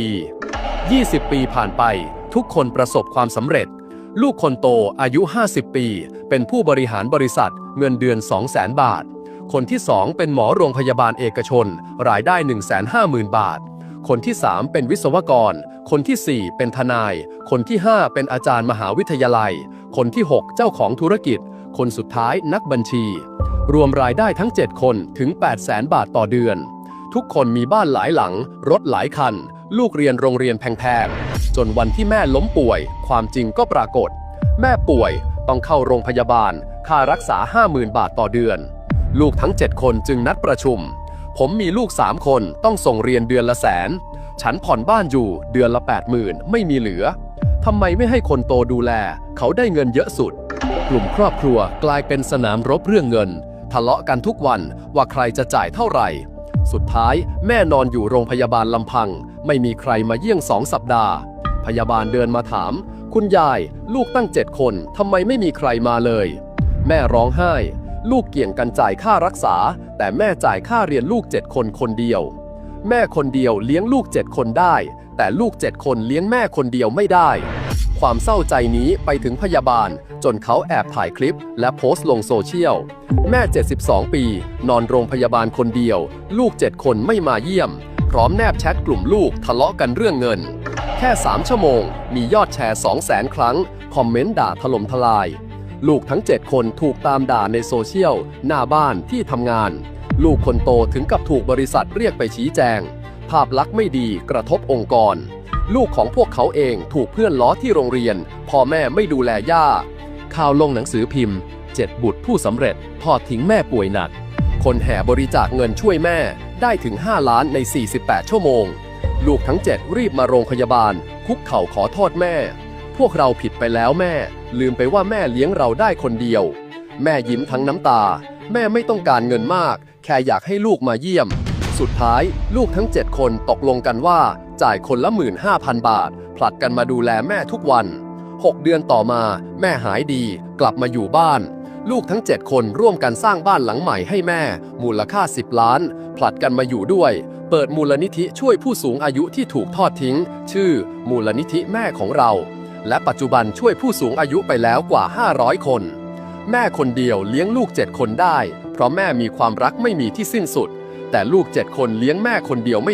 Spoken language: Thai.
ปี20 ปีผ่านไป ทุกคนประสบความสำเร็จ ลูกคนโตอายุ 50 ปี เป็นผู้บริหารบริษัท เงินเดือน 200,000 บาท คนที่ 2 เป็นหมอโรงพยาบาลเอกชน รายได้ 150,000 บาท คนที่ 3 เป็นวิศวกร คนทีสี่4 เป็นทนาย คนที่ 5 เป็นอาจารย์มหาวิทยาลัย คนที่ 6 เจ้าของธุรกิจ คนสุดท้ายนักบัญชี รวมรายได้ทั้ง 7 คนถึง 800,000 บาทต่อเดือน ทุกคนมีบ้านหลายหลัง รถหลายคัน ลูกเรียนโรงเรียนแพงๆ จนวันที่แม่ล้มป่วย ความจริงก็ปรากฏ แม่ป่วยต้องเข้าโรงพยาบาล ค่ารักษา 50,000 บาทต่อเดือน ลูกทั้ง 7 คนจึงนัดประชุม ผมมีลูก 3 คนต้องส่งเรียนเดือนละแสน ฉันผ่อนบ้านอยู่เดือนละ 80,000 ไม่มีเหลือทำไมไม่ให้คนโตดูแล เขาได้เงินเยอะสุด กลุ่มครอบครัวกลายเป็นสนามรบเรื่องเงิน ทะเลาะกันทุกวันว่าใครจะจ่ายเท่าไหร่ สุดท้ายแม่นอนอยู่โรงพยาบาลลำพัง ไม่มีใครมาเยี่ยงสองสัปดาห์ พยาบาลเดินมาถาม คุณยาย ลูกตั้งเจ็ดคนทำไมไม่มีใครมาเลย แม่ร้องไห้ ลูกเกี่ยงกันจ่ายค่ารักษา แต่แม่จ่ายค่าเรียนลูกเจ็ดคนคนเดียว แม่คนเดียวเลี้ยงลูกเจ็ดคนได้ แต่ลูกเจ็ดคนเลี้ยงแม่คนเดียวไม่ได้ ความเศร้าใจนี้ไปถึงพยาบาล จนเขาแอบถ่ายคลิป และโพสต์ลงโซเชียล แม่ 72 ปี นอนโรงพยาบาลคนเดียว ลูก 7 คนไม่มาเยี่ยม พร้อมแนบแชทกลุ่มลูกทะเลาะกันเรื่องเงิน แค่ 3 ชั่วโมง มียอดแชร์ 200,000 ครั้ง คอมเมนต์ด่าถล่มทลาย ลูกทั้ง 7 คนถูกตามด่าในโซเชียล หน้าบ้านที่ทำงาน ลูกคนโตถึงกับถูกบริษัทเรียกไปชี้แจง ภาพลักษณ์ไม่ดีกระทบองค์กร ลูกของพวกเขาเองถูกเพื่อนล้อที่โรงเรียน พ่อแม่ไม่ดูแลย่า ข่าวลงหนังสือพิมพ์เจ็ดบุตรผู้สำเร็จทอดทิ้งแม่ป่วยหนัก คนแห่บริจาคเงินช่วยแม่ได้ถึง 5 ล้านใน 48 ชั่วโมง ลูกทั้ง 7 รีบมาโรงพยาบาล คุกเข่าขอโทษแม่ พวกเราผิดไปแล้วแม่ ลืมไปว่าแม่เลี้ยงเราได้คนเดียว แม่ยิ้มทั้งน้ำตา แม่ไม่ต้องการเงินมาก แค่อยากให้ลูกมาเยี่ยม สุดท้ายลูกทั้ง 7 คนตกลงกันว่า จ่ายคนละ 15,000 บาท ผลัดกันมาดูแลแม่ทุกวัน 6 เดือนต่อมา แม่หายดี กลับมาอยู่บ้าน ลูกทั้ง 7 คนร่วมกันสร้างบ้านหลังใหม่ให้แม่ มูลค่า 10 ล้าน ผลัดกันมาอยู่ด้วย เปิดมูลนิธิช่วยผู้สูงอายุที่ถูกทอดทิ้ง ชื่อ มูลนิธิแม่ของเรา และปัจจุบันช่วยผู้สูงอายุไปแล้วกว่า 500 คน แม่คนเดียวเลี้ยงลูก 7 คนได้ เพราะแม่มีความรักไม่มีที่สิ้นสุด แต่ลูก 7 คนเลี้ยงแม่คนเดียวไม่